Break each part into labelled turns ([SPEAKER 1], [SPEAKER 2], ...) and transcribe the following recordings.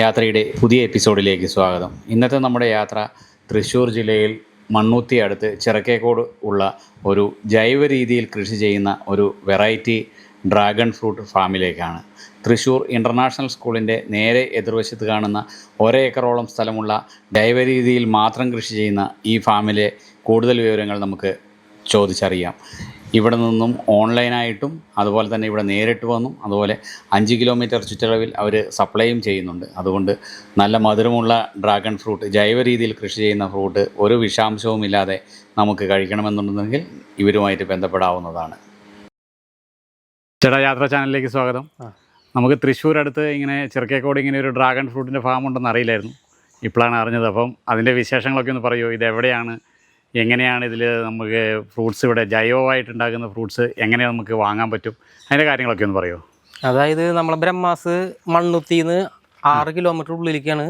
[SPEAKER 1] യാത്രയുടെ പുതിയ എപ്പിസോഡിലേക്ക് സ്വാഗതം. ഇന്നത്തെ നമ്മുടെ യാത്ര തൃശ്ശൂർ ജില്ലയിൽ മണ്ണൂത്തി അടുത്ത് ചിറക്കേക്കോട് ഉള്ള ഒരു ജൈവ രീതിയിൽ കൃഷി ചെയ്യുന്ന ഒരു വെറൈറ്റി ഡ്രാഗൺ ഫ്രൂട്ട് ഫാമിലേക്കാണ്. തൃശ്ശൂർ ഇന്റർനാഷണൽ സ്കൂളിന്റെ നേരെ എതിർവശത്ത് കാണുന്ന ഒരേക്കറോളം സ്ഥലമുള്ള ജൈവ രീതിയിൽ മാത്രം കൃഷി ചെയ്യുന്ന ഈ ഫാമിലെ കൂടുതൽ വിവരങ്ങൾ നമുക്ക് ചോദിച്ചറിയാം. ഇവിടെ നിന്നും ഓൺലൈനായിട്ടും അതുപോലെ തന്നെ ഇവിടെ നേരിട്ട് വന്നും അതുപോലെ അഞ്ച് കിലോമീറ്റർ ചുറ്റളവിൽ അവർ സപ്ലൈയും ചെയ്യുന്നുണ്ട്. അതുകൊണ്ട് നല്ല മധുരമുള്ള ഡ്രാഗൺ ഫ്രൂട്ട് ജൈവ രീതിയിൽ കൃഷി ചെയ്യുന്ന ഫ്രൂട്ട് ഒരു വിഷാംശവും ഇല്ലാതെ നമുക്ക് കഴിക്കണമെന്നുണ്ടെങ്കിൽ ഇവരുമായിട്ട് ബന്ധപ്പെടാവുന്നതാണ്. ചേട്ടാ യാത്രാ ചാനലിലേക്ക് സ്വാഗതം. നമുക്ക് തൃശ്ശൂർ അടുത്ത് ഇങ്ങനെ ചെറുക്കേക്കോട് ഇങ്ങനെ ഒരു ഡ്രാഗൺ ഫ്രൂട്ടിന്റെ ഫാം ഉണ്ടെന്ന് അറിയില്ലായിരുന്നു. ഇപ്പോഴാണ് അറിഞ്ഞത്. അപ്പം അതിന്റെ വിശേഷങ്ങളൊക്കെ ഒന്ന് പറയുമോ ഇത് എവിടെയാണ് എങ്ങനെയാണ് ഇതിൽ നമുക്ക് ഫ്രൂട്ട്സ് ഇവിടെ ജൈവമായിട്ട് ഉണ്ടാക്കുന്ന ഫ്രൂട്ട്സ് എങ്ങനെ നമുക്ക് വാങ്ങാൻ പറ്റും? അതിന്റെ കാര്യങ്ങളൊക്കെ ഒന്ന് പറയുമോ
[SPEAKER 2] അതായത് നമ്മളെ ബ്രഹ്മാസ് മണ്ണുത്തിന്ന് ആറ് കിലോമീറ്റർ ഉള്ളിലേക്കാണ്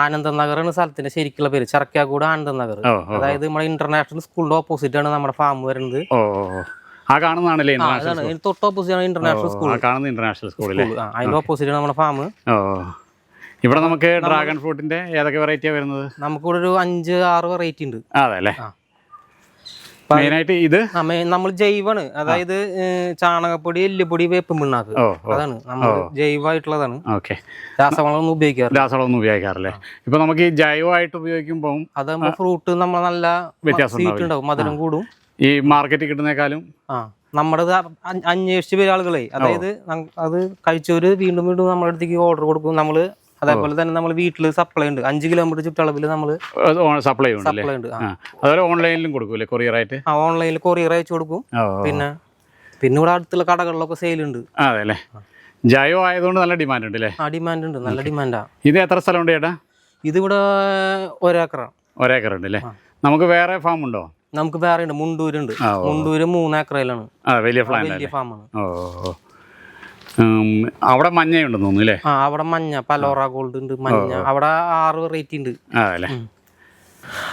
[SPEAKER 2] ആനന്ദ നഗർ എന്ന സ്ഥലത്തിന്റെ ശരിക്കുള്ള പേര്. ചർക്കാകൂട് ആനന്ദ നഗർ അതായത് നമ്മുടെ ഇന്റർനാഷണൽ സ്കൂളിന്റെ ഓപ്പോസിറ്റ് ആണ് നമ്മുടെ ഫാം വരുന്നത്.
[SPEAKER 1] ആ കാണുന്നതാണല്ലേ
[SPEAKER 2] തൊട്ട് ഓപ്പോസിറ്റ് ആണ് ഇന്റർനാഷണൽ സ്കൂൾ
[SPEAKER 1] കാണുന്ന ഇന്റർനാഷണൽ സ്കൂളിലെ
[SPEAKER 2] അതിന്റെ ഓപ്പോസിറ്റ് ആണ് നമ്മുടെ ഫാം.
[SPEAKER 1] ഇവിടെ നമുക്ക് ഡ്രാഗൺ ഫ്രൂട്ടിന്റെ ഏതൊക്കെ വെറൈറ്റിയാ വരുന്നത്?
[SPEAKER 2] നമുക്കിവിടെ ഒരു അഞ്ച് ആറ് വെറൈറ്റി ഉണ്ട്.
[SPEAKER 1] അതെ അല്ലേ. മെയിനായിട്ട് ഇത്?
[SPEAKER 2] നമ്മൾ ജൈവാണ്. അതായത് ചാണകപ്പൊടി എല്ലുപൊടി വേപ്പും പിണ്ണാക്ക്
[SPEAKER 1] ഓ.
[SPEAKER 2] അതാണ്. നമ്മൾ ജൈവമായിട്ടുള്ളതാണ്
[SPEAKER 1] ഓക്കെ.
[SPEAKER 2] രാസവളമൊന്നും ഉപയോഗിക്കാറില്ല.
[SPEAKER 1] രാസവളമൊന്നും ഉപയോഗിക്കാറില്ലേ. ഇപ്പൊ നമുക്ക് ഈ ജൈവമായിട്ട് ഉപയോഗിക്കുമ്പോൾ
[SPEAKER 2] അതാകുമ്പോൾ ഫ്രൂട്ട് നമ്മൾ നല്ല
[SPEAKER 1] വ്യത്യാസം
[SPEAKER 2] മധുരം കൂടും.
[SPEAKER 1] ഈ മാർക്കറ്റിൽ കിട്ടുന്നേക്കാളും?
[SPEAKER 2] ആ. നമ്മുടെ അന്വേഷിച്ച് വരാളുകളെ ആളുകളെ. അതായത് അത് കഴിച്ചവര് വീണ്ടും വീണ്ടും നമ്മുടെ അടുത്തേക്ക് ഓർഡർ കൊടുക്കും. നമ്മൾ അതേപോലെ തന്നെ നമ്മൾ വീട്ടിൽ സപ്ലൈ ഉണ്ട്. അഞ്ച് കിലോമീറ്റർ ചുറ്റളവിൽ നമ്മൾ
[SPEAKER 1] സപ്ലൈ
[SPEAKER 2] ഉണ്ട്
[SPEAKER 1] അതുപോലെ ഓൺലൈനിലും കൊടുക്കൂലേ കൊറിയറായിട്ട്
[SPEAKER 2] ആ ഓൺലൈനിൽ കൊറിയർ അയച്ചു കൊടുക്കും. പിന്നെ പിന്നെ ഇവിടെ അടുത്തുള്ള കടകളിലൊക്കെ സെയിൽ ഉണ്ട്.
[SPEAKER 1] അതെ അല്ലേ ജൈവ ആയതുകൊണ്ട് നല്ല ഡിമാൻഡ് ഉണ്ട് അല്ലേ?
[SPEAKER 2] ആ ഡിമാൻഡ് ഉണ്ട്. നല്ല ഡിമാൻഡാ
[SPEAKER 1] ഇത് എത്ര സ്ഥലമുണ്ട് ചേട്ടാ?
[SPEAKER 2] ഇതിവിടെ ഒരേക്കറാണ്
[SPEAKER 1] ഒരേക്കർ ഉണ്ട് അല്ലേ? നമുക്ക് വേറെ ഫാം ഉണ്ടോ?
[SPEAKER 2] നമുക്ക് വേറെ ഉണ്ട്. മുണ്ടൂരുണ്ട്. മുണ്ടൂര് മൂന്നേക്കറയിലാണ്.
[SPEAKER 1] വലിയ
[SPEAKER 2] ഫാമാണ്
[SPEAKER 1] ഓ. അവിടെ മഞ്ഞയുണ്ടെന്ന് തോന്നുന്നു അല്ലേ?
[SPEAKER 2] ആ അവിടെ മഞ്ഞ പലോറ ഗോൾഡ് ഉണ്ട് മഞ്ഞ. അവിടെ ആറ് വെറൈറ്റി ഉണ്ട്.
[SPEAKER 1] ആ അല്ലേ?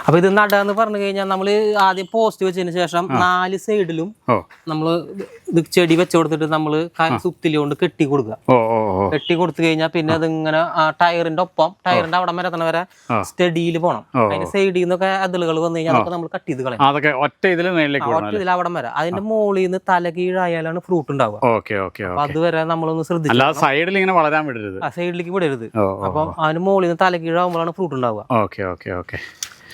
[SPEAKER 2] അപ്പൊ ഇത് നടാന്ന് പറഞ്ഞു കഴിഞ്ഞാൽ നമ്മൾ ആദ്യം പോസ്റ്റ് വെച്ചതിന് ശേഷം നാല് സൈഡിലും നമ്മൾ ഇത് ചെടി വെച്ച് കൊടുത്തിട്ട് നമ്മൾ സുത്തിലി കൊണ്ട് കെട്ടി കൊടുക്കുക. കെട്ടി കൊടുത്തു കഴിഞ്ഞാൽ പിന്നെ അതിങ്ങനെ ടയറിന്റെ ഒപ്പം ടയറിന്റെ അവിടെ വരെ തന്നെ വരെ സ്റ്റഡിയിൽ പോകണം. അതിന്റെ സൈഡിൽ നിന്നൊക്കെ അതിലുകൾ വന്നു കഴിഞ്ഞാൽ അതൊക്കെ നമ്മൾ കട്ട് ചെയ്ത് കളയാം.
[SPEAKER 1] ഒറ്റ ഇതിൽ
[SPEAKER 2] അവിടെ വരെ. അതിന്റെ മുകളിൽ നിന്ന് തല കീഴായാലാണ് ഫ്രൂട്ട് ഉണ്ടാവുക. അതുവരെ നമ്മളൊന്ന് ശ്രദ്ധിച്ചു
[SPEAKER 1] സൈഡിൽ ഇങ്ങനെ വളരാൻ വിടരുത്.
[SPEAKER 2] സൈഡിലേക്ക് വിടരുത്. അപ്പൊ അതിന് മുകളിൽ നിന്ന് തല കീഴാകുമ്പോഴാണ് ഫ്രൂട്ട് ഉണ്ടാവുക.
[SPEAKER 1] Okay okay okay.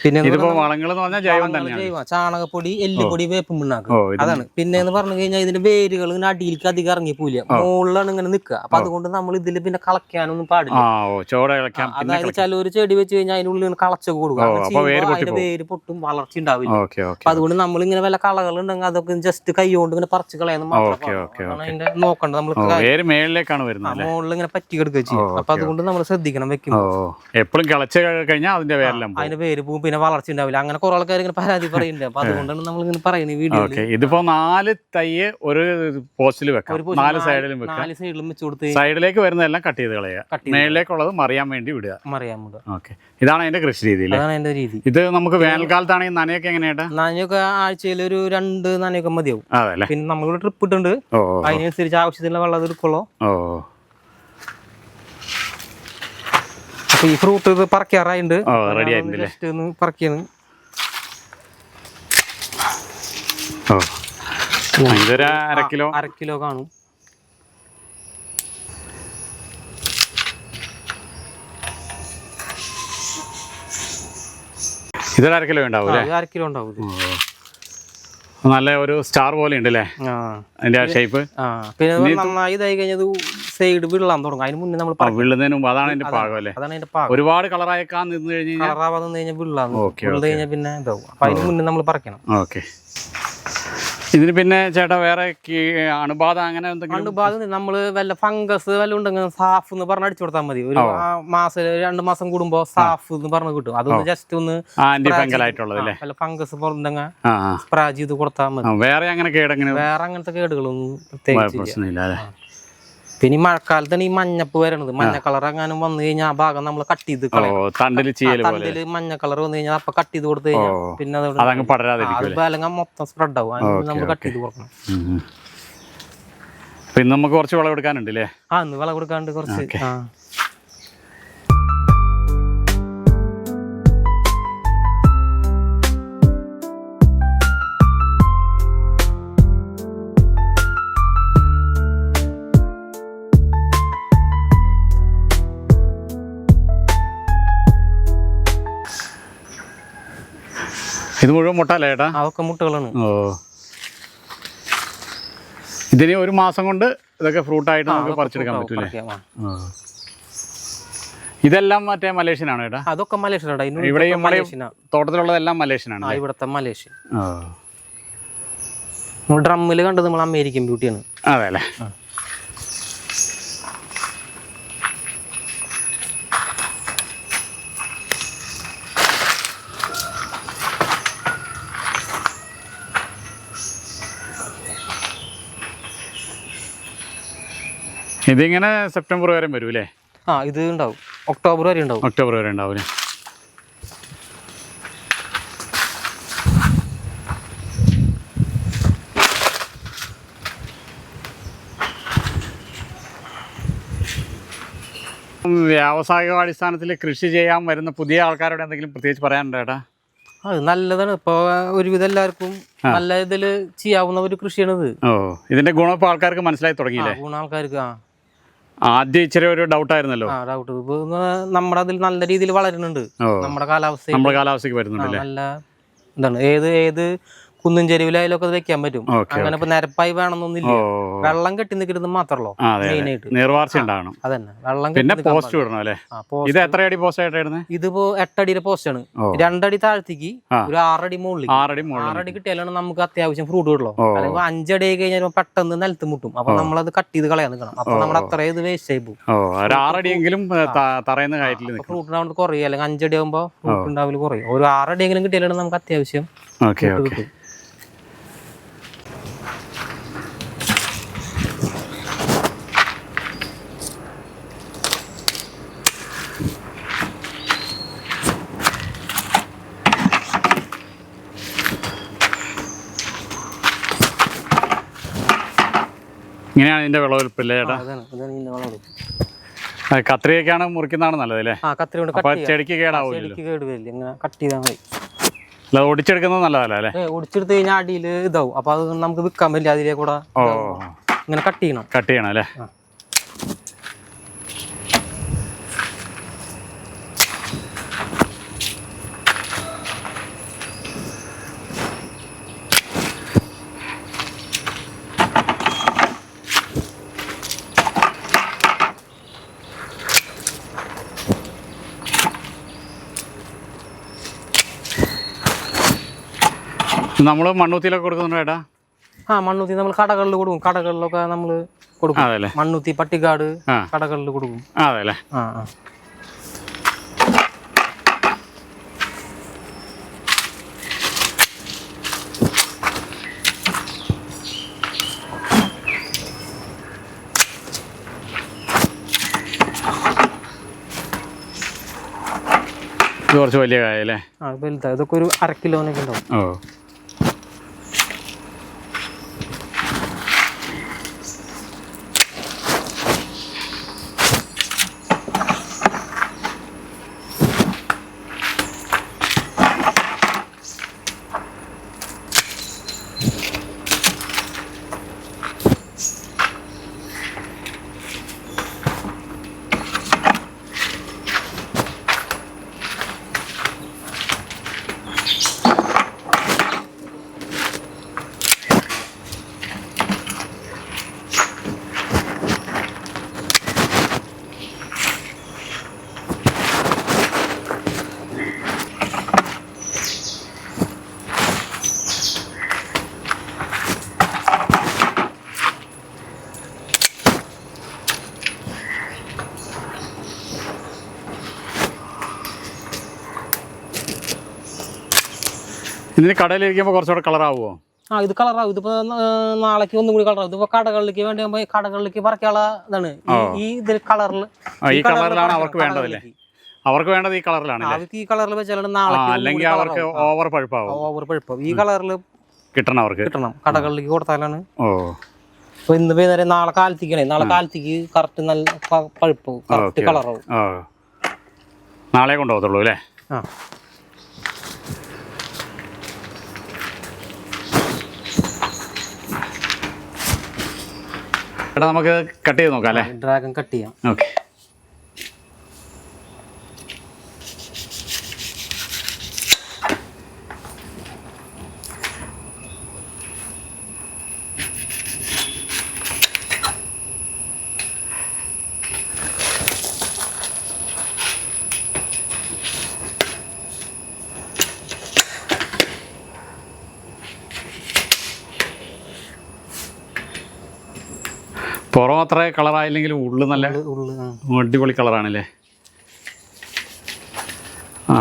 [SPEAKER 2] പിന്നെ
[SPEAKER 1] വളങ്ങൾ എന്ന് പറഞ്ഞാൽ ജൈവം തന്നെയാണ്.
[SPEAKER 2] ജൈവം. ചാണകപ്പൊടി എല്ലുപൊടി വേപ്പും പിണ്ണാക്ക്. അതാണ്. പിന്നെ എന്ന് പറഞ്ഞു കഴിഞ്ഞാൽ ഇതിന്റെ വേരുകൾ ഇങ്ങനെ അടിയിലേക്ക് അധികം ഇറങ്ങി പോവില്ല. മുകളിലാണ് ഇങ്ങനെ നിൽക്കുക. അപ്പൊ അതുകൊണ്ട് നമ്മൾ ഇതിൽ പിന്നെ കളക്കാനൊന്നും പാടില്ല. അതായത് ചില ഒരു ചെടി വെച്ച് കഴിഞ്ഞാൽ അതിനുള്ളിൽ ഉള്ളിൽ കളച്ചൊക്കെ കൊടുക്കുക അതിന്റെ വേര് പൊട്ടും വളർച്ച ഉണ്ടാവില്ല. അപ്പൊ അതുകൊണ്ട് നമ്മൾ ഇങ്ങനെ വല്ല കളകൾ ഉണ്ടെങ്കിൽ അതൊക്കെ ജസ്റ്റ് കൈ കൊണ്ട് ഇങ്ങനെ പറിച്ച് കളയാന്ന് അതാണ് അതിന്റെ നോക്കണ്ടത് നമ്മൾ മുകളിൽ ഇങ്ങനെ പറ്റി കിടക്കുക ചെയ്യും. അപ്പൊ അതുകൊണ്ട് നമ്മൾ ശ്രദ്ധിക്കണം
[SPEAKER 1] വെക്കും
[SPEAKER 2] വെക്കുമ്പോൾ
[SPEAKER 1] എപ്പോഴും കളച്ച് കഴിഞ്ഞാൽ അതിന്റെ
[SPEAKER 2] അതിന്റെ പേര് പോകും പിന്നെ വളർച്ച ഉണ്ടാവില്ല. അങ്ങനെ കുറെ ആൾക്കാർ ഇങ്ങനെ പരാതി പറയുന്നുണ്ട്. അപ്പൊ അതുകൊണ്ടാണ് നമ്മൾ ഇങ്ങനെ പറയുന്നത്
[SPEAKER 1] ഓക്കെ. ഇതിപ്പോ നാല് തയ്യ് ഒരു പോസ്റ്റിൽ വെക്കാം. നാല് സൈഡിലും വെക്കാം.
[SPEAKER 2] നാല് സൈഡിലും വെച്ച് കൊടുത്ത്
[SPEAKER 1] സൈഡിലേക്ക് വരുന്നതെല്ലാം കട്ട് ചെയ്ത് കളയുക. മേളിലേക്കുള്ളത് മറിയാൻ വേണ്ടി വിടുക.
[SPEAKER 2] മറിയാൻ വിടുക.
[SPEAKER 1] ഓക്കെ. ഇതാണ് അതിന്റെ കൃഷി രീതി
[SPEAKER 2] അതാണ് എന്റെ രീതി.
[SPEAKER 1] ഇത് നമുക്ക് വേനൽക്കാലത്താണെങ്കിൽ നനയൊക്കെ എങ്ങനെയാട്ടാ?
[SPEAKER 2] നനയൊക്കെ ആഴ്ചയിൽ ഒരു രണ്ട് നനയൊക്കെ മതിയാവും. പിന്നെ നമ്മളിവിടെ ട്രിപ്പ് ഇട്ടുണ്ട് അതിനനുസരിച്ച് ആവശ്യത്തിനുള്ള വെള്ളം എടുക്കുള്ളൂ.
[SPEAKER 1] ഓ
[SPEAKER 2] അപ്പൊ ഈ ഫ്രൂട്ട് ഇത് പറിക്കാറായിട്ടുണ്ട്
[SPEAKER 1] ഓ റെഡി
[SPEAKER 2] ആയിട്ടുണ്ട് പറിക്കാണ്
[SPEAKER 1] അര കിലോ?
[SPEAKER 2] അര കിലോ കാണും.
[SPEAKER 1] ഇതൊരു അര കിലോ ഉണ്ടാവും
[SPEAKER 2] അര കിലോ ഉണ്ടാവും.
[SPEAKER 1] നല്ല ഒരു സ്റ്റാർ പോലെ ഉണ്ട് അല്ലേ അതിന്റെ ഷേപ്പ്
[SPEAKER 2] ആ പിന്നെ നന്നായി ഇതായി കഴിഞ്ഞത് സൈഡ് വിള്ളാൻ തുടങ്ങും. അതിന് മുന്നേ നമ്മൾ
[SPEAKER 1] വിള്ളുന്നതിന് മുമ്പ് അതാണ് അതിന്റെ പാകം അല്ലേ?
[SPEAKER 2] അതാണ് അതിന്റെ പാകം.
[SPEAKER 1] ഒരുപാട് കളറായേക്കാൻ നിന്ന് കഴിഞ്ഞ് കഴിഞ്ഞാൽ
[SPEAKER 2] കളറാവാതെ നിന്ന് കഴിഞ്ഞാൽ
[SPEAKER 1] വിള്ളാന്ന്.
[SPEAKER 2] വിള്ളു കഴിഞ്ഞാൽ പിന്നെ ഇതാവും. അപ്പൊ അതിന് മുന്നേ നമ്മൾ പറിക്കണം.
[SPEAKER 1] ഓക്കെ. ഇതിന് പിന്നെ ചേട്ടാ വേറെ അണുബാധ അങ്ങനെ എന്തെങ്കിലും
[SPEAKER 2] പണ്ട് നമ്മൾ നമ്മൾ വല്ല ഫംഗസ് വല്ല ഉണ്ടെങ്കിൽ സാഫ് എന്ന് പറഞ്ഞ് അടിച്ചു കൊടുത്താൽ മതി. ഒരു മാസം രണ്ട് മാസം കൂടുമ്പോ സാഫ് എന്ന് പറഞ്ഞ് കിട്ടും. അതൊന്ന് ജസ്റ്റ് ഒന്ന് വല്ല ഫംഗസ് പുറത്തുണ്ടെങ്കിൽ. സ്പ്രേ ചെയ്ത് കൊടുത്താൽ മതി.
[SPEAKER 1] വേറെ അങ്ങനെ
[SPEAKER 2] വേറെ അങ്ങനത്തെ കേടുകളൊന്നും പ്രത്യേകിച്ച് പിന്നെ ഈ മഴക്കാലത്താണ് ഈ മഞ്ഞപ്പ് വരണത് മഞ്ഞ കളർ എങ്ങാനും വന്നു കഴിഞ്ഞാൽ ആ ഭാഗം നമ്മൾ കട്ട് ചെയ്ത്
[SPEAKER 1] തണ്ടിൽ
[SPEAKER 2] തണ്ടിൽ മഞ്ഞ കളർ വന്നു കഴിഞ്ഞാൽ അപ്പൊ കട്ട് ചെയ്ത് കൊടുത്തു കഴിഞ്ഞാൽ പിന്നെ അത് അല്ലെങ്കിൽ മൊത്തം സ്പ്രെഡ് ആവും. നമ്മൾ കട്ട് ചെയ്ത് കൊടുക്കണം.
[SPEAKER 1] പിന്നെ. നമുക്ക് കുറച്ച് വിളവെടുക്കാനുണ്ട് അല്ലേ
[SPEAKER 2] ആ ഇന്ന് വിള കൊടുക്കാണ്ട് കുറച്ച്. ആ.
[SPEAKER 1] ഇത് മുഴുവൻ മുട്ടല്ലേ ഏട്ടാ?
[SPEAKER 2] അതൊക്കെ മുട്ടകളാണ്.
[SPEAKER 1] ഓ. ഇതിന് ഒരു മാസം കൊണ്ട് ഇതൊക്കെ ഫ്രൂട്ടായിട്ട് നമുക്ക് പറിച്ചെടുക്കാൻ പറ്റൂലേ. ഇതെല്ലാം മറ്റേ മലേഷ്യനാണ് ഏട്ടാ?
[SPEAKER 2] അതൊക്കെ മലേഷ്യൻ
[SPEAKER 1] ഇവിടെ തോട്ടത്തിലുള്ളതെല്ലാം മലേഷ്യനാണ്
[SPEAKER 2] ഇവിടുത്തെ മലേഷ്യൻ.
[SPEAKER 1] ഡ്രമ്മിൽ
[SPEAKER 2] നമ്മൾ ഡ്രമ്മിൽ കണ്ടത് നമ്മൾ അമേരിക്കൻ ബ്യൂട്ടിയാണ്.
[SPEAKER 1] അതെ അല്ലേ? ഇതിങ്ങനെ സെപ്റ്റംബർ വരെ വരും അല്ലേ
[SPEAKER 2] ആ ഇത് ഉണ്ടാവും. ഒക്ടോബർ വരെ ഉണ്ടാവും.
[SPEAKER 1] ഒക്ടോബർ വരെ ഉണ്ടാവും അല്ലേ? വ്യാവസായിക അടിസ്ഥാനത്തിൽ കൃഷി ചെയ്യാൻ വരുന്ന പുതിയ ആൾക്കാരോട് എന്തെങ്കിലും പ്രത്യേകിച്ച് പറയാനുണ്ടോ ചേട്ടാ
[SPEAKER 2] അത് നല്ലതാണ്. ഇപ്പൊ ഒരുവിധം എല്ലാവർക്കും നല്ല ഇതിൽ ചെയ്യാവുന്ന ഒരു കൃഷിയാണിത്.
[SPEAKER 1] ഓ ഇതിന്റെ ഗുണം ഇപ്പൊ ആൾക്കാർക്ക് മനസ്സിലായി തുടങ്ങിയില്ലേ?
[SPEAKER 2] ഗുണം ആൾക്കാർക്ക് ആ.
[SPEAKER 1] ആദ്യം ഇച്ചിരി ഒരു ഡൗട്ടായിരുന്നല്ലോ
[SPEAKER 2] ആ ഡൗട്ട് ഇപ്പൊ നമ്മുടെ അതിൽ നല്ല രീതിയിൽ വളരുന്നുണ്ട്. നമ്മുടെ കാലാവസ്ഥ
[SPEAKER 1] നമ്മുടെ കാലാവസ്ഥയ്ക്ക്
[SPEAKER 2] വരുന്നുണ്ട്
[SPEAKER 1] വരുന്നുണ്ടല്ലേ
[SPEAKER 2] നല്ല എന്താണ് ഏത് ഏത് കുന്നും ചെരുവിലായാലും ഒക്കെ വെക്കാൻ പറ്റും. അങ്ങനെ ഇപ്പൊ നിരപ്പായി വേണമെന്നൊന്നുമില്ല. വെള്ളം കെട്ടി നിൽക്കുന്നത് മാത്രമല്ലോ
[SPEAKER 1] നീർവാർച്ച ഉണ്ടാകണം.
[SPEAKER 2] അതന്നെ. വെള്ളം
[SPEAKER 1] പിന്നെ പോസ്റ്റ് വിടണം അല്ലേ. ഇത് എത്ര അടി പോസ്റ്റ് ആയിട്ടായിരുന്നു
[SPEAKER 2] ഇതിപ്പോ എട്ടടിയുടെ പോസ്റ്റ് ആണ്. രണ്ടടി താഴ്ത്തിക്ക്. ഒരു ആറടി മുകളിൽ.
[SPEAKER 1] ആറടി
[SPEAKER 2] ആറടി കിട്ടിയാലാണ് നമുക്ക് അത്യാവശ്യം ഫ്രൂട്ട് കിട്ടുള്ളൂ. അല്ലെങ്കിൽ അഞ്ചടി ആയി കഴിഞ്ഞാൽ പെട്ടെന്ന് നിലത്ത് മുട്ടും. അപ്പൊ നമ്മളത് കട്ട് ചെയ്ത് കളയാൻ നിൽക്കണം. അപ്പൊ നമ്മൾ അത്രയും ഇത് വേസ്റ്റ് ആയി പോകും.
[SPEAKER 1] ആറടിയെങ്കിലും
[SPEAKER 2] ഫ്രൂട്ട് ഉണ്ടാവുന്നത് കുറയും. അല്ലെങ്കിൽ അഞ്ചടി ആകുമ്പോൾ ഫ്രൂട്ട് ഉണ്ടാവില്ല കുറയും. ഒരു ആറടി എങ്കിലും കിട്ടിയാലാണ് നമുക്ക് അത്യാവശ്യം
[SPEAKER 1] ഓക്കെ
[SPEAKER 2] fruit
[SPEAKER 1] ഓക്കെ.
[SPEAKER 2] കിട്ടും.
[SPEAKER 1] ഇങ്ങനെയാണ് ഇതിന്റെ വിളവെടുപ്പില്ലേ ചേട്ടാ?
[SPEAKER 2] അതാണ്
[SPEAKER 1] കത്രികയൊക്കെയാണ് മുറിക്കുന്നതാണ് നല്ലത് അല്ലേ
[SPEAKER 2] ആ കത്തിരി കൊണ്ട്
[SPEAKER 1] ചെടിക്ക് കേടാവില്ലല്ലോ.
[SPEAKER 2] ചെടിക്ക് കേട് വരില്ല. ഇങ്ങനെ കട്ട് ചെയ്താൽ മതി.
[SPEAKER 1] അല്ല ഒടിച്ചെടുക്കുന്നത് നല്ലതല്ല അല്ലേ?
[SPEAKER 2] ഏ ഒടിച്ചെടുത്ത് കഴിഞ്ഞാൽ അടിയിൽ ഇതാവും. അപ്പൊ അത് നമുക്ക് വിൽക്കാൻ പറ്റില്ല അതിലേ കൂടെ
[SPEAKER 1] ഓ.
[SPEAKER 2] ഇങ്ങനെ കട്ട് ചെയ്യണം.
[SPEAKER 1] കട്ട് ചെയ്യണം അല്ലേ?
[SPEAKER 2] ആ.
[SPEAKER 1] നമ്മൾ മണ്ണൂത്തിയിലൊക്കെ കൊടുക്കുന്നുണ്ടോ ഏട്ടാ?
[SPEAKER 2] ആ മണ്ണൂത്തി നമ്മൾ കടകളിൽ കൊടുക്കും. കടകളിലൊക്കെ നമ്മൾ കൊടുക്കും. മണ്ണൂത്തി പട്ടിക്കാട് കടകളിൽ കൊടുക്കും.
[SPEAKER 1] അതെ
[SPEAKER 2] ആ ആ.
[SPEAKER 1] ഇത് കുറച്ച് വലിയ കായല്ലേ?
[SPEAKER 2] ആ വലുതാ. ഇതൊക്കെ ഒരു അര കിലോനൊക്കെ ഉണ്ടാവും.
[SPEAKER 1] ഓ. ഇതിന് കടയിലിരിക്കുമ്പോൾ കുറച്ചുകൂടെ കളറാവുമോ
[SPEAKER 2] ആ ഇത് കളറാവും. ഇതിപ്പോ നാളേക്ക് ഒന്നും കൂടി കളറാവും. ഇതിപ്പോ കടകളിലേക്ക് വേണ്ടി കടകളിലേക്ക് പറക്കാനുള്ള ഇതാണ്. ഈ- ഇതിൽ കളറിൽ
[SPEAKER 1] ഈ കളറിലാണ് അവർക്ക് വേണ്ടതല്ലേ അവർക്ക് വേണ്ടത് ഈ കളറിലാണ്
[SPEAKER 2] അവർക്ക് ഈ കളറിൽ വെച്ചാലാണ് നാളെ
[SPEAKER 1] അല്ലെങ്കിൽ അവർക്ക് ഓവർ പഴുപ്പാവും.
[SPEAKER 2] ഓവർ പഴുപ്പാവും. ഈ കളറിൽ
[SPEAKER 1] കിട്ടണം അവർക്ക്?
[SPEAKER 2] കിട്ടണം. കടകളിലേക്ക് കൊടുത്താലാണ്.
[SPEAKER 1] ഓ.
[SPEAKER 2] അപ്പൊ ഇന്ന് വൈകുന്നേരം നാളെ കാലത്തേക്കാണ്. നാളെ കാലത്തേക്ക് കറക്റ്റ് നല്ല പഴുപ്പ് കറക്റ്റ് കളറാവും.
[SPEAKER 1] നാളെ കൊണ്ടുപോകത്തുള്ളൂ അല്ലേ?
[SPEAKER 2] ആ.
[SPEAKER 1] എടാ നമുക്ക് കട്ട് ചെയ്ത് നോക്കാം അല്ലേ?
[SPEAKER 2] ഡ്രാഗൺ കട്ട് ചെയ്യാം.
[SPEAKER 1] ഓക്കെ പുറം അത്ര കളറായില്ലെങ്കിലും ഉള്ളു നല്ല. അടിപൊളി കളറാണല്ലേ? ആ.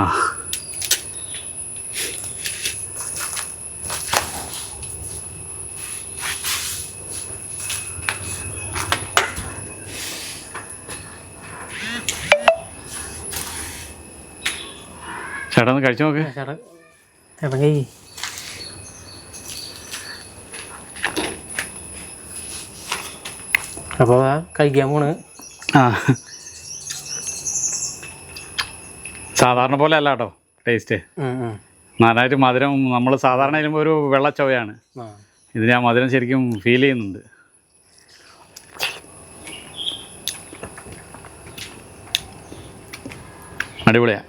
[SPEAKER 1] ചേട്ടാ ഒന്ന് കഴിച്ചു നോക്ക്.
[SPEAKER 2] ചേട്ടാ ചേട്ടാ കൈ. അപ്പോൾ കഴിക്കാൻ പോണ്.
[SPEAKER 1] ആ. സാധാരണ പോലെ അല്ല കേട്ടോ ടേസ്റ്റ്. നന്നായിട്ട് മധുരം നമ്മൾ സാധാരണ ചെയ്യുമ്പോൾ ഒരു വെള്ള ഇത്
[SPEAKER 2] ഞാൻ
[SPEAKER 1] ഇതിന് ആ മധുരം ശരിക്കും ഫീൽ ചെയ്യുന്നുണ്ട്. അടിപൊളിയാ.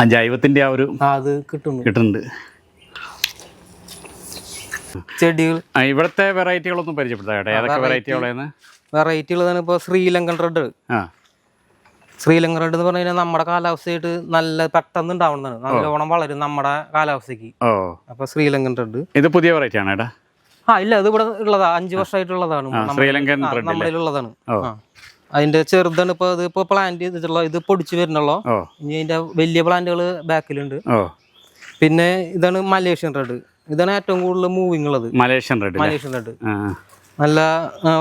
[SPEAKER 1] ആ ജൈവത്തിന്റെ ആ ഒരു
[SPEAKER 2] അത് കിട്ടുന്നു.
[SPEAKER 1] കിട്ടുന്നുണ്ട്.
[SPEAKER 2] ചെടികൾ.
[SPEAKER 1] ഇവിടുത്തെ വെറൈറ്റികളൊന്നും പരിചയപ്പെടുത്താം ഏതൊക്കെ വെറൈറ്റികളെന്ന്
[SPEAKER 2] വെറൈറ്റി ഉള്ളതാണ് ഇപ്പോൾ ശ്രീലങ്കൻ റെഡ്. ശ്രീലങ്കൻ റെഡ് എന്ന് പറഞ്ഞാൽ കഴിഞ്ഞാൽ നമ്മുടെ കാലാവസ്ഥയായിട്ട് നല്ല പെട്ടെന്ന് ഉണ്ടാവുന്നതാണ് നല്ലോണം വളരും നമ്മുടെ
[SPEAKER 1] കാലാവസ്ഥക്ക്
[SPEAKER 2] അപ്പൊ ശ്രീലങ്കൻ റെഡ്.
[SPEAKER 1] ഇത് പുതിയ വെറൈറ്റി ആണ്
[SPEAKER 2] ആ ഇല്ല ഇത് ഇവിടെ ഉള്ളതാ. അഞ്ചു വർഷമായിട്ടുള്ളതാണ്
[SPEAKER 1] ശ്രീലങ്കൻ ഓ.
[SPEAKER 2] അതിന്റെ ചെറുതാണ് ഇപ്പൊ ഇത് ഇപ്പൊ പ്ലാന്റ് ചെയ്തിട്ടുള്ള ഇത് പൊടിച്ചു വരുന്നുള്ളൂ. ഇനി അതിന്റെ വലിയ പ്ലാന്റുകൾ ബാക്കിലുണ്ട്. പിന്നെ ഇതാണ് മലേഷ്യൻ റെഡ്. ഇതാണ് ഏറ്റവും കൂടുതൽ മൂവിങ് ഉള്ളത്.
[SPEAKER 1] Malaysian red
[SPEAKER 2] Malaysian red. നല്ല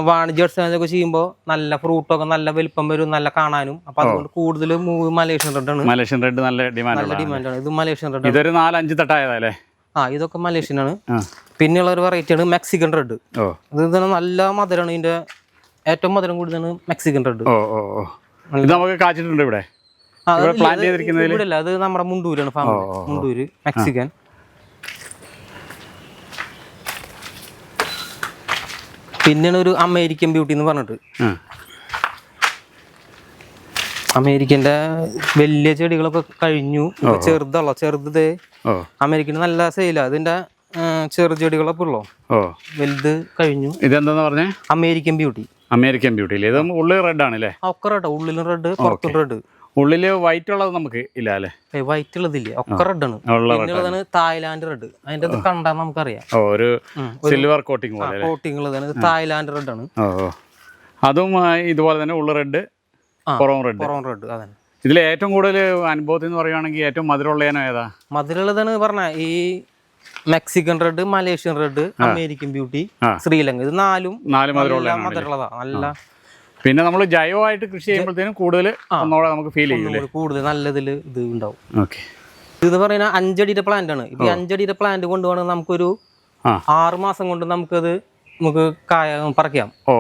[SPEAKER 2] വാണിജ്യ അടിസ്ഥാനത്തൊക്കെ ചെയ്യുമ്പോൾ നല്ല ഫ്രൂട്ടൊക്കെ നല്ല വലിപ്പം വരും നല്ല കാണാനും. അപ്പൊ അതുകൊണ്ട് കൂടുതൽ മലേഷ്യൻ റെഡ് ആണ്.
[SPEAKER 1] മലേഷ്യൻ റെഡ് നല്ല ഡിമാൻഡ്
[SPEAKER 2] ഡിമാൻഡാണ് ഇത് മലേഷ്യൻ റെഡ്
[SPEAKER 1] ഇതൊരു നാലഞ്ച് തട്ടായതല്ലേ?
[SPEAKER 2] ആ ഇതൊക്കെ മലേഷ്യൻ ആണ്. പിന്നെയുള്ള ഒരു വെറൈറ്റി ആണ് മെക്സിക്കൻ റെഡ് ഇത് തന്നെ നല്ല മധുരമാണ് ഇതിന്റെ ഏറ്റവും മധുരം കൂടുതലാണ് മെക്സിക്കൻ റെഡ്
[SPEAKER 1] നമുക്ക് കാച്ചിട്ടുണ്ട് ഇവിടെ?
[SPEAKER 2] അല്ല അത് നമ്മുടെ മുണ്ടൂരാണ് ഫാമിലി മുണ്ടൂര് മെക്സിക്കൻ. പിന്നെയാണ് ഒരു അമേരിക്കൻ ബ്യൂട്ടി എന്ന് പറഞ്ഞിട്ട്. അമേരിക്കന്റെ വലിയ ചെടികളൊക്കെ കഴിഞ്ഞു. ചെറുതുള്ള ചെറുത് ദേ അമേരിക്കൻ നല്ല സെയിലാണ് അതിന്റെ ചെറു ചെടികളൊക്കെ ഉള്ളോ? വലുത് കഴിഞ്ഞു.
[SPEAKER 1] ഇതെന്താന്ന് പറഞ്ഞേ?
[SPEAKER 2] American beauty.
[SPEAKER 1] അമേരിക്കൻ ബ്യൂട്ടി ഇത് ഉള്ളിൽ റെഡ് ആണല്ലേ
[SPEAKER 2] ഒക്കെ റെഡ് ഉള്ളിലും റെഡ് പുറത്തും റെഡ്
[SPEAKER 1] ഉള്ളിൽ വൈറ്റ് ഉള്ളത് നമുക്ക് ഇല്ല അല്ലേ?
[SPEAKER 2] വൈറ്റ് ഉള്ളതില്ലേ ഒക്കെ റെഡ് ആണ്. പിന്നുള്ളതാണ് തായ്ലാന്റ് റെഡ് അതിന്റെ ഇത് കണ്ടാൽ നമുക്കറിയാം.
[SPEAKER 1] ഒരു സിൽവർ കോട്ടിംഗ്
[SPEAKER 2] കോട്ടിങ് ഉള്ളതാണ് തായ്ലാന്റ് റെഡ് ആണ്.
[SPEAKER 1] അതും ഇതുപോലെ തന്നെ ഉള്ള റെഡ്. പുറം റെഡ്
[SPEAKER 2] പുറം റെഡ് അതന്നെ.
[SPEAKER 1] ഇതിൽ ഏറ്റവും കൂടുതൽ അനുഭവത്തിൽ എന്ന് പറയുകയാണെങ്കിൽ ഏറ്റവും മധുരമുള്ള ഏനോ ഏതാ?
[SPEAKER 2] മധുരമുള്ളതാണ് പറഞ്ഞ ഈ Mexican red Malaysian red American beauty Sri Lanka. ഇത് നാലും
[SPEAKER 1] നാല് മധുരമുള്ള
[SPEAKER 2] മധുരമുള്ളതാ. നല്ല
[SPEAKER 1] പിന്നെ നമ്മൾ ജൈവമായിട്ട് കൃഷി ചെയ്യുമ്പോഴത്തേനും കൂടുതൽ ഒന്നോടെ നമുക്ക് ഫീൽ ചെയ്യും
[SPEAKER 2] കൂടുതൽ നല്ലതിൽ ഇത് ഉണ്ടാവും.
[SPEAKER 1] ഓക്കെ
[SPEAKER 2] ഇത് പറയുന്ന അഞ്ചടിയുടെ പ്ലാന്റ് ആണ്. ഇപ്പൊ അഞ്ചടിയുടെ പ്ലാന്റ് കൊണ്ടുപോകണം നമുക്കൊരു
[SPEAKER 1] ആറുമാസം
[SPEAKER 2] ആറ് മാസം കൊണ്ട് നമുക്കത് നമുക്ക് കായ പറിക്കാം.
[SPEAKER 1] ഓ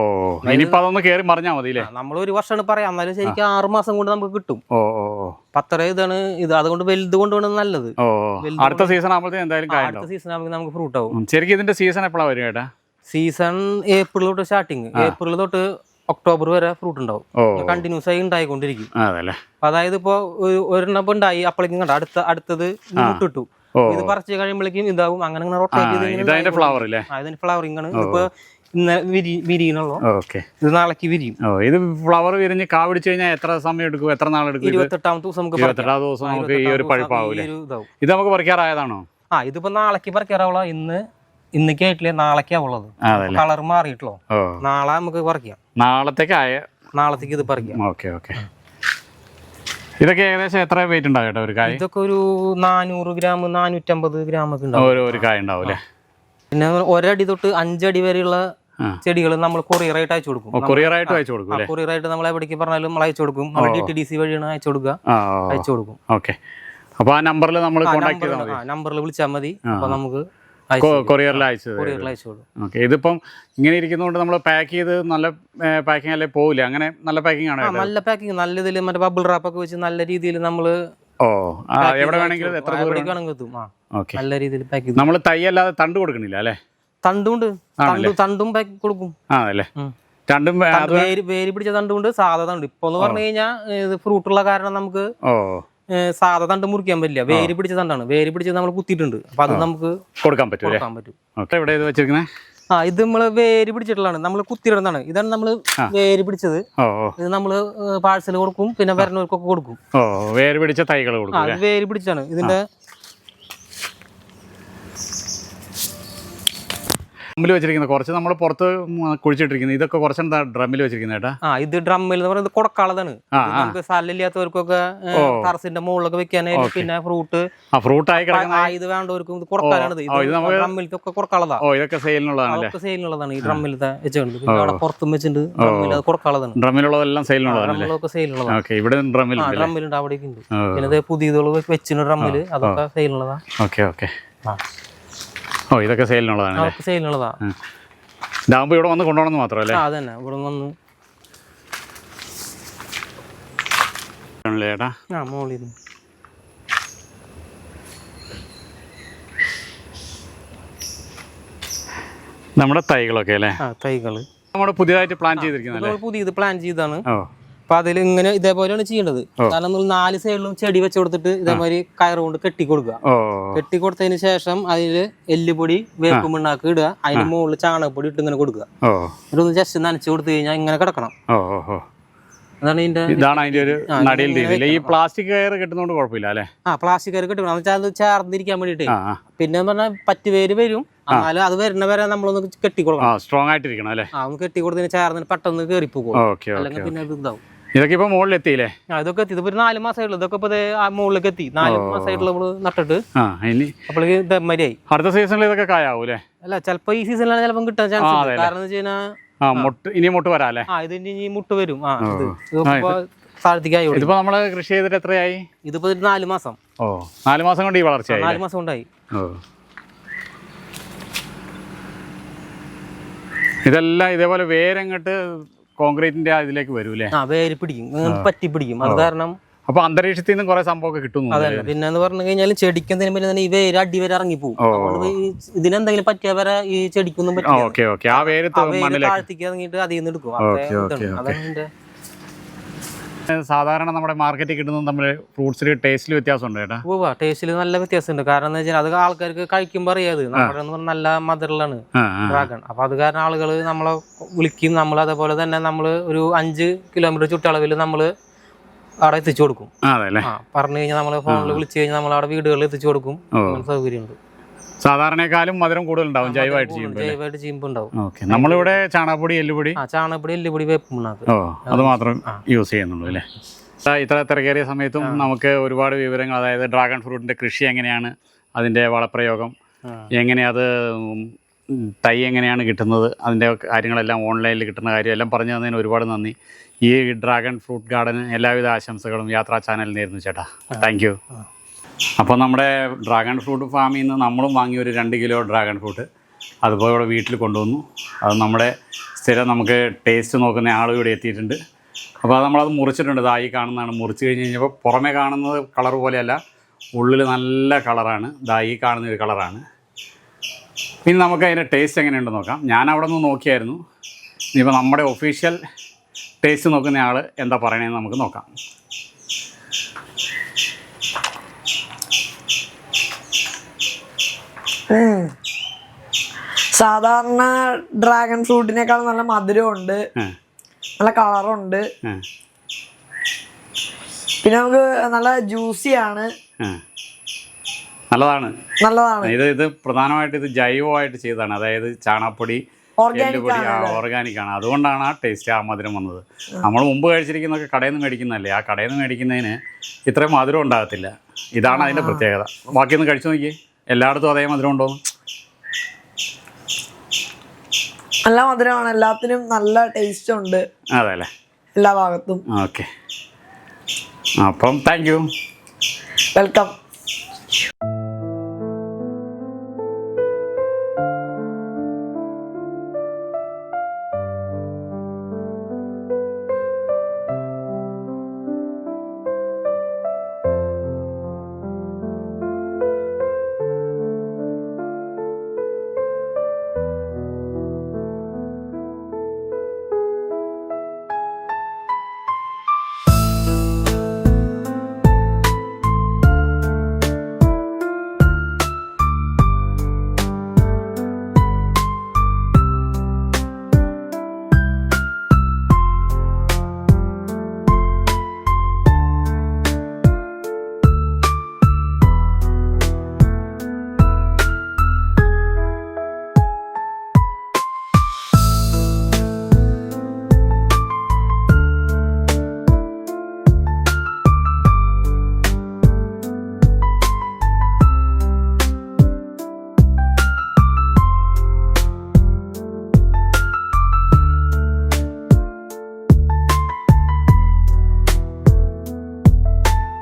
[SPEAKER 1] ഇനിയിപ്പോ അതൊന്ന് കയറി മറിഞ്ഞാൽ മതി നമ്മളൊരു
[SPEAKER 2] നമ്മൾ ഒരു വർഷമാണ് പറയാം. എന്നാലും ശരിക്കും ആറ് മാസം കൊണ്ട് നമുക്ക് കിട്ടും.
[SPEAKER 1] ഓ ഓ
[SPEAKER 2] അപ്പൊ ഇതാണ് ഇത്. അതുകൊണ്ട് വലുത് കൊണ്ടുപോകണം നല്ലത്.
[SPEAKER 1] ഓ അടുത്ത സീസൺ ആകുമ്പോഴത്തേക്കും എന്തായാലും
[SPEAKER 2] അടുത്ത സീസൺ ആകുമ്പോൾ നമുക്ക് ഫ്രൂട്ട് ആവും.
[SPEAKER 1] ശരിക്കും ഇതിന്റെ സീസൺ എപ്പോഴാണ് വരും ഏട്ടാ?
[SPEAKER 2] സീസൺ ഏപ്രിൽ തൊട്ട് സ്റ്റാർട്ടിങ് ഏപ്രിൽ തൊട്ട് ഒക്ടോബർ വരെ ഫ്രൂട്ട് ഉണ്ടാവും. കണ്ടിന്യൂസ് ആയി ഉണ്ടായിക്കൊണ്ടിരിക്കും. അതായത് ഇപ്പോ ഒരു- ഒരെണ്ണം ഉണ്ടായി അപ്പോഴേക്കും കണ്ട അടുത്ത അടുത്തത് മുട്ടിട്ടു. ഇത് പറിച്ച് കഴിയുമ്പോഴേക്കും ഇതാവും. അങ്ങനെ റൊട്ടേറ്റ് ഇങ്ങനെ
[SPEAKER 1] ഇതതിന്റെ ഫ്ലവർ
[SPEAKER 2] അതിന്റെ ഫ്ലവറിംഗ് ആണ്. ഇപ്പൊ ഇന്ന് വിരി വിരിയണല്ലോ ഇത് നാളേക്ക് വിരിയും.
[SPEAKER 1] ഇത് ഫ്ലവർ വിരിഞ്ഞ് കാ പിടിച്ചു കഴിഞ്ഞാൽ എത്ര സമയം എടുക്കും? എത്ര നാളെടുക്കും ഇത്?
[SPEAKER 2] ഇരുപത്തെട്ടാമത്തെ ദിവസം നമുക്ക്.
[SPEAKER 1] ഇരുപത്തെട്ടാം ദിവസം നമുക്ക് ഈ ഒരു പഴുപ്പാവൂലേ? ഇത് നമുക്ക് പറിക്കാറായതാണോ?
[SPEAKER 2] ആ ഇതിപ്പോ നാളേക്ക് പറിക്കാറാവുള്ള ഇന്ന് ഇന്നേക്ക് ആയിട്ടില്ലേ നാളേക്കാ ഉള്ളത് കളർ മാറിയിട്ടുള്ളൂ? നാളെ നമുക്ക് പറിക്കാം.
[SPEAKER 1] നാളത്തേക്കായ?
[SPEAKER 2] നാളത്തേക്ക് ഇത് പറിക്കാം.
[SPEAKER 1] Okay okay. ഇതൊക്കെ ഏകദേശം എത്ര വെയിറ്റ് ഉണ്ടാവും ഒരു കായ?
[SPEAKER 2] ഇതൊക്കെ ഒരു നാനൂറ് ഗ്രാം നാനൂറ്റമ്പത് ഗ്രാം ഒക്കെ ഉണ്ടാവും.
[SPEAKER 1] ഒരു കായ ഉണ്ടാവും അല്ലേ?
[SPEAKER 2] പിന്നെ ഒരടി തൊട്ട് അഞ്ചടി വരെയുള്ള. ചെടികൾ നമ്മൾ കൊറിയറായിട്ട് അയച്ചു കൊടുക്കും.
[SPEAKER 1] കൊറിയറായിട്ട് അയച്ചു കൊടുക്കും അല്ലേ?
[SPEAKER 2] കൊറിയറായിട്ട് നമ്മൾ എവിടേക്ക് പറഞ്ഞാലും നമ്മൾ അയച്ചു കൊടുക്കും. നമ്മൾ ഡി ടി ഡി സി വഴിയാണ് അയച്ചു കൊടുക്കുക. അയച്ചു കൊടുക്കും.
[SPEAKER 1] ഓക്കെ. അപ്പൊ ആ നമ്പറിൽ നമ്മൾ കോൺടാക്ട് ചെയ്താൽ മതി.
[SPEAKER 2] നമ്പറിൽ വിളിച്ചാൽ മതി. അപ്പൊ നമുക്ക്
[SPEAKER 1] കൊറിയറിൽ അയച്ചത്
[SPEAKER 2] കൊറിയറിൽ അയച്ചു കൊടുക്കും.
[SPEAKER 1] ഓക്കെ ഇതിപ്പം ഇങ്ങനെ ഇരിക്കുന്നതുകൊണ്ട് നമ്മൾ പാക്ക് ചെയ്ത് നല്ല പാക്കിംഗ് അല്ലേ പോവില്ല? അങ്ങനെ നല്ല പാക്കിംഗ് ആണ്
[SPEAKER 2] നല്ല പാക്കിംഗ് നല്ല ഇതിൽ മറ്റേ ബബിൾ റാപ്പ് ഒക്കെ വെച്ച് നല്ല രീതിയിൽ നമ്മൾ
[SPEAKER 1] ഓ എവിടെ വേണമെങ്കിലും എത്ര
[SPEAKER 2] എത്തും.
[SPEAKER 1] ഓക്കെ.
[SPEAKER 2] നല്ല രീതിയിൽ പാക്ക്
[SPEAKER 1] നമ്മൾ തൈ അല്ലാതെ തണ്ട് കൊടുക്കണില്ല അല്ലേ?
[SPEAKER 2] തണ്ടുണ്ട്. തണ്ടു പാക്ക് കൊടുക്കും.
[SPEAKER 1] ആ അല്ലേ
[SPEAKER 2] ഉം.
[SPEAKER 1] രണ്ടും
[SPEAKER 2] വേര് പിടിച്ച തണ്ടുണ്ട് സാധാ തണ്ട്. ഇപ്പൊ എന്ന് പറഞ്ഞു കഴിഞ്ഞാൽ ഇത് ഫ്രൂട്ട് ഉള്ള കാരണം നമുക്ക്
[SPEAKER 1] ഓ.
[SPEAKER 2] സാധാ തണ്ട് മുറിക്കാൻ പറ്റില്ല. വേര് പിടിച്ച തണ്ടാണ്. വേര് പിടിച്ചത് നമ്മൾ കുത്തിയിട്ടുണ്ട്. അപ്പൊ അത് നമുക്ക്
[SPEAKER 1] കൊടുക്കാൻ പറ്റും അല്ലേ?
[SPEAKER 2] കൊടുക്കാൻ പറ്റും.
[SPEAKER 1] എവിടെ വെച്ചിരിക്കുന്നത്
[SPEAKER 2] ആ ഇത് നമ്മൾ വേര് പിടിച്ചിട്ടുള്ളതാണ്. നമ്മൾ കുത്തിയിടുന്നതാണ്. ഇതാണ് നമ്മൾ വേര് പിടിച്ചത്. ഇത് നമ്മൾ പാഴ്സൽ കൊടുക്കും പിന്നെ വരണവർക്കൊക്കെ കൊടുക്കും.
[SPEAKER 1] വേര് പിടിച്ച തൈകൾ കൊടുക്കും
[SPEAKER 2] വേര് പിടിച്ചാണ് ഇതിന്റെ
[SPEAKER 1] ഡ്രമ്മിൽ വെച്ചിരിക്കുന്നത്. കുറച്ച് നമ്മൾ പുറത്ത് കുഴിച്ചിട്ടിരിക്കുന്നത്. ഇതൊക്കെ കുറച്ച് ഡ്രമ്മിൽ വെച്ചിരിക്കുന്നത് ചേട്ടാ
[SPEAKER 2] ആ ഇത് ഡ്രമ്മിൽ എന്ന് പറയുന്നത് കൊടക്കാളതാണ് നമുക്ക് സ്ഥലമില്ലാത്തവർക്കൊക്കെ ടറസിന്റെ മുകളിലൊക്കെ വെക്കാനായിട്ട് പിന്നെ ഫ്രൂട്ട്
[SPEAKER 1] ആ ഫ്രൂട്ടായി
[SPEAKER 2] ഇത് വേണ്ടവർക്കും ഇത് കൊടുക്കാനാണ് ഒക്കെ കൊടുക്കാളതാ
[SPEAKER 1] ഇതൊക്കെ സെയിലിനുള്ളതാണല്ലേ?
[SPEAKER 2] അതൊക്കെ സെയിലുള്ളതാണ് ഈ ഡ്രമ്മിലത്തെ വെച്ചിട്ടുണ്ട് പിന്നെ അവിടെ പുറത്തും വെച്ചിട്ടുണ്ട് ഡ്രമ്മിൽ അത് കൊടുക്കാളതാണ്
[SPEAKER 1] ഡ്രമ്മിലുള്ളതെല്ലാം സെയിലിനുള്ളതാണ്.
[SPEAKER 2] ഡ്രമ്മിലൊക്കെ സെയിലുള്ളതാണ്
[SPEAKER 1] ഇവിടെ ഡ്രമ്മിലുണ്ട്
[SPEAKER 2] ഡ്രമ്മിലുണ്ട് അവിടേക്ക് ഉണ്ട്. പിന്നെ പുതിയതുകൾ വെച്ചിട്ടുണ്ട് ഡ്രമ്മിൽ അതൊക്കെ സെയിലുള്ളതാ
[SPEAKER 1] ഓക്കെ ഓക്കെ.
[SPEAKER 2] ആ.
[SPEAKER 1] ഓ ഇതൊക്കെ
[SPEAKER 2] സെയിലിനുള്ളതാണ് സെയിലിനുള്ളതാണ്
[SPEAKER 1] ഇതാകുമ്പോൾ ഇവിടെ വന്ന് കൊണ്ടുപോകണമെന്ന് മാത്രമല്ലേ?
[SPEAKER 2] ആ അതന്നെ. ഇവിടെ വന്ന്.
[SPEAKER 1] ചേട്ടാ
[SPEAKER 2] ആ മോളിൽ
[SPEAKER 1] നമ്മുടെ തൈകളൊക്കെ അല്ലേ?
[SPEAKER 2] തൈകൾ.
[SPEAKER 1] നമ്മുടെ പുതിയതായിട്ട് പ്ലാൻ
[SPEAKER 2] ചെയ്തിരിക്കുന്നത് പുതിയത് പ്ലാൻ ചെയ്താണ്
[SPEAKER 1] ഓ.
[SPEAKER 2] അപ്പൊ അതിൽ ഇങ്ങനെ ഇതേപോലെയാണ് ചെയ്യേണ്ടത്. കാരണം നമ്മൾ നാല് സൈഡിലും ചെടി വെച്ച് കൊടുത്തിട്ട് ഇതേമാതിരി കയറുകൊണ്ട് കെട്ടി കൊടുക്കുക. കെട്ടി കൊടുത്തതിന് ശേഷം അതിൽ എല്ലുപൊടി വേപ്പ് മണ്ണാക്കി ഇടുക. അതിന് മുകളിൽ ചാണകപ്പൊടി ഇട്ട് ഇങ്ങനെ കൊടുക്കുക. ഇതൊന്ന് ജസ്റ്റ് നനച്ചു കൊടുത്തു കഴിഞ്ഞാൽ ഇങ്ങനെ കിടക്കണം.
[SPEAKER 1] ഇതാണ് അതിന്റെ ഒരു നടിയിൽ രീതിയിൽ ഈ പ്ലാസ്റ്റിക് കയർ കെട്ടുന്നോണ്ട് കുഴപ്പമില്ല അല്ലേ?
[SPEAKER 2] ആ പ്ലാസ്റ്റിക് കയർ കെട്ടും. വെച്ചാൽ അത് ചേർന്നിരിക്കാൻ
[SPEAKER 1] വേണ്ടിട്ട്.
[SPEAKER 2] പിന്നെ പറഞ്ഞാൽ പറ്റുപേര് വരും എന്നാലും അത് വരുന്ന വരെ നമ്മളൊന്ന് കെട്ടി
[SPEAKER 1] ആ
[SPEAKER 2] കൊടുക്കണം
[SPEAKER 1] സ്ട്രോങ് ആയിട്ടിരിക്കണം അല്ലേ?
[SPEAKER 2] ആ കെട്ടി കൊടുത്തതിന് ചേർന്ന് പെട്ടെന്ന് കയറി പോകും
[SPEAKER 1] ഓക്കെ ഓക്കെ
[SPEAKER 2] അല്ലെങ്കിൽ പിന്നെ അത് ഇതാവും
[SPEAKER 1] ഇതൊക്കെ ഇപ്പൊ മുകളിൽ എത്തിയില്ലേ
[SPEAKER 2] ഇതൊക്കെ എത്തി. ഇതിപ്പോ നാല് മാസമായിട്ടുള്ളൂ ഇതൊക്കെ ഇപ്പൊ മുകളിലേക്ക് എത്തി നാല് മാസമായിട്ടുള്ള നമ്മൾ നട്ടിട്ട്. അപ്പോഴേക്ക് ഇതേമാതിരിയായി
[SPEAKER 1] അടുത്ത സീസണിൽ ഇതൊക്കെ കായാവൂലേ അല്ല
[SPEAKER 2] ചിലപ്പോ ഈ സീസണിലാണ് ചിലപ്പോൾ കിട്ടാൻ ചാൻസ് കാരണം എന്ന് വെച്ച്
[SPEAKER 1] ഇനി മുട്ട് വരാല്ലേ?
[SPEAKER 2] ആ ഇത് ഇനി മുട്ട് വരും. ആ ഇത്. ഇതിപ്പോ
[SPEAKER 1] നമ്മൾ കൃഷി ചെയ്തിട്ട് എത്രയായി?
[SPEAKER 2] ഇതിപ്പോ നാല് മാസം.
[SPEAKER 1] ഓ നാല് മാസം കൊണ്ട് ഈ വളർച്ചയായി
[SPEAKER 2] നാല് മാസം ഉണ്ടായി
[SPEAKER 1] ഓ. ഇതെല്ലാം ഇതേപോലെ വേരങ്ങട്ട് കോൺക്രീറ്റിന്റെ ഇതിലേക്ക് വരൂലേ
[SPEAKER 2] ആ വേര് പിടിക്കും. പറ്റി പിടിക്കും. അത് കാരണം
[SPEAKER 1] അപ്പൊ അന്തരീക്ഷത്തിൽ നിന്നും കുറെ സംഭവമൊക്കെ കിട്ടും
[SPEAKER 2] അതല്ല പിന്നെ എന്ന് പറഞ്ഞു കഴിഞ്ഞാൽ ചെടിക്കും തന്നെ ഈ വേര് അടി വരെ ഇറങ്ങി പോകും ഇതിനെന്തെങ്കിലും പറ്റിയ വരെ ഈ ചെടിക്കൊന്നും പറ്റില്ല.
[SPEAKER 1] ആ വേര്
[SPEAKER 2] താഴ്ത്തിക്ക് ഇറങ്ങിയിട്ട് അതിൽ നിന്ന് എടുക്കും. അതാണ്
[SPEAKER 1] സാധാരണ നമ്മുടെ മാർക്കറ്റിൽ കിട്ടുന്ന നമ്മുടെ ഫ്രൂട്ട്സിൽ ടേസ്റ്റിൽ വ്യത്യാസം ഉണ്ട് ചേട്ടാ?
[SPEAKER 2] ഉവ്വ ടേസ്റ്റിൽ നല്ല വ്യത്യാസമുണ്ട്. കാരണം എന്ന് വെച്ചാൽ അത് ആൾക്കാർക്ക് കഴിക്കുമ്പോൾ അറിയാത് നമ്മുടെ നല്ല മധുരമാണ് ഡ്രാഗൺ അപ്പൊ അത് കാരണം ആളുകൾ നമ്മളെ വിളിക്കും. നമ്മൾ അതേപോലെ തന്നെ നമ്മൾ ഒരു അഞ്ച് കിലോമീറ്റർ ചുറ്റളവിൽ നമ്മൾ അവിടെ എത്തിച്ചു കൊടുക്കും. പറഞ്ഞു കഴിഞ്ഞാൽ നമ്മൾ ഫോണിൽ വിളിച്ചു കഴിഞ്ഞാൽ നമ്മൾ അവിടെ വീടുകളിൽ എത്തിച്ചു കൊടുക്കും. സൗകര്യമുണ്ട്.
[SPEAKER 1] സാധാരണക്കാലും മധുരം കൂടുതലുണ്ടാവും ജൈവമായിട്ട് ചെയ്യുമ്പോൾ
[SPEAKER 2] ജൈവമായിട്ട് ചെയ്യുമ്പോൾ ഉണ്ടാവും
[SPEAKER 1] ഓക്കെ. നമ്മളിവിടെ ചാണകപ്പൊടി എല്ലുപൊടി?
[SPEAKER 2] ആ ചാണകപ്പൊടി എല്ലുപൊടി
[SPEAKER 1] ഓ അത് മാത്രം യൂസ് ചെയ്യുന്നുള്ളൂ അല്ലേ? ഇത്ര തിരക്കേറിയ സമയത്തും നമുക്ക് ഒരുപാട് വിവരങ്ങൾ അതായത് ഡ്രാഗൺ ഫ്രൂട്ടിന്റെ കൃഷി എങ്ങനെയാണ് അതിന്റെ വളപ്രയോഗം
[SPEAKER 2] എങ്ങനെയത്
[SPEAKER 1] എങ്ങനെ അത് തൈ എങ്ങനെയാണ് കിട്ടുന്നത് അതിന്റെ കാര്യങ്ങളെല്ലാം ഓൺലൈനിൽ കിട്ടുന്ന കാര്യം എല്ലാം പറഞ്ഞു തന്നതിന് ഒരുപാട് നന്ദി. ഈ ഡ്രാഗൺ ഫ്രൂട്ട് ഗാർഡന് എല്ലാവിധ ആശംസകളും യാത്രാ ചാനൽ നേരുന്നു ചേട്ടാ. Thank you. അപ്പോൾ നമ്മുടെ ഡ്രാഗൺ ഫ്രൂട്ട് ഫാമിൽ നിന്ന് നമ്മളും വാങ്ങിയ ഒരു രണ്ട് കിലോ ഡ്രാഗൺ ഫ്രൂട്ട് അതുപോലെ ഇവിടെ വീട്ടിൽ കൊണ്ടുവന്നു. അത് നമ്മുടെ സ്ഥിരം നമുക്ക് ടേസ്റ്റ് നോക്കുന്ന ആളും ഇവിടെ എത്തിയിട്ടുണ്ട്. അപ്പോൾ അത് നമ്മളത് മുറിച്ചിട്ടുണ്ട്. ഇതായി കാണുന്നതാണ്. മുറിച്ച് കഴിഞ്ഞ് കഴിഞ്ഞപ്പോൾ പുറമേ കാണുന്നത് കളർ പോലെയല്ല. ഉള്ളിൽ നല്ല കളറാണ് ഇതായി കാണുന്ന ഒരു കളറാണ് ഇനി നമുക്ക് അതിന്റെ ടേസ്റ്റ് എങ്ങനെയുണ്ടെന്ന് നോക്കാം. ഞാൻ അവിടെ നിന്ന് നോക്കിയായിരുന്നു. ഇനിയിപ്പോൾ നമ്മുടെ ഒഫീഷ്യൽ ടേസ്റ്റ് നോക്കുന്ന ആൾ എന്താ പറയണതെന്ന് നമുക്ക് നോക്കാം.
[SPEAKER 3] സാധാരണ ഡ്രാഗൺ ഫ്രൂട്ടിനേക്കാൾ നല്ല മധുരമുണ്ട്.
[SPEAKER 1] ഉണ്ട്
[SPEAKER 3] നല്ല കളറുണ്ട്. പിന്നെ നമുക്ക് നല്ല ജ്യൂസിയാണ്
[SPEAKER 1] ആണ് നല്ലതാണ്.
[SPEAKER 3] നല്ലതാണ്.
[SPEAKER 1] ഇത് ഇത് പ്രധാനമായിട്ട് ഇത് ജൈവമായിട്ട് ചെയ്തതാണ്. അതായത് ചാണകപ്പൊടി
[SPEAKER 3] ഓർഗാനിക്
[SPEAKER 1] എല്ലുപൊടി ഓർഗാനിക് ആണ്. അതുകൊണ്ടാണ് ആ ടേസ്റ്റ് ആ മധുരം വന്നത്. നമ്മൾ മുമ്പ് കഴിച്ചിരിക്കുന്നതൊക്കെ കടയിൽ നിന്ന് മേടിക്കുന്നതല്ലേ? ആ കടയിൽ നിന്ന് മേടിക്കുന്നതിന് ഇത്രയും മധുരം ഉണ്ടാകത്തില്ല. ഇതാണ് അതിന്റെ പ്രത്യേകത. ബാക്കിയൊന്ന് കഴിച്ചു നോക്കിയേ. എല്ലായിടത്തും അതേ മധുരം ഉണ്ടോ?
[SPEAKER 3] നല്ല മധുരമാണ്. എല്ലാത്തിനും നല്ല ടേസ്റ്റ് ഉണ്ട്.
[SPEAKER 1] അതെ അല്ലേ
[SPEAKER 3] എല്ലാ ഭാഗത്തും.
[SPEAKER 1] ഓക്കെ. അപ്പം താങ്ക് യു
[SPEAKER 3] വെൽക്കം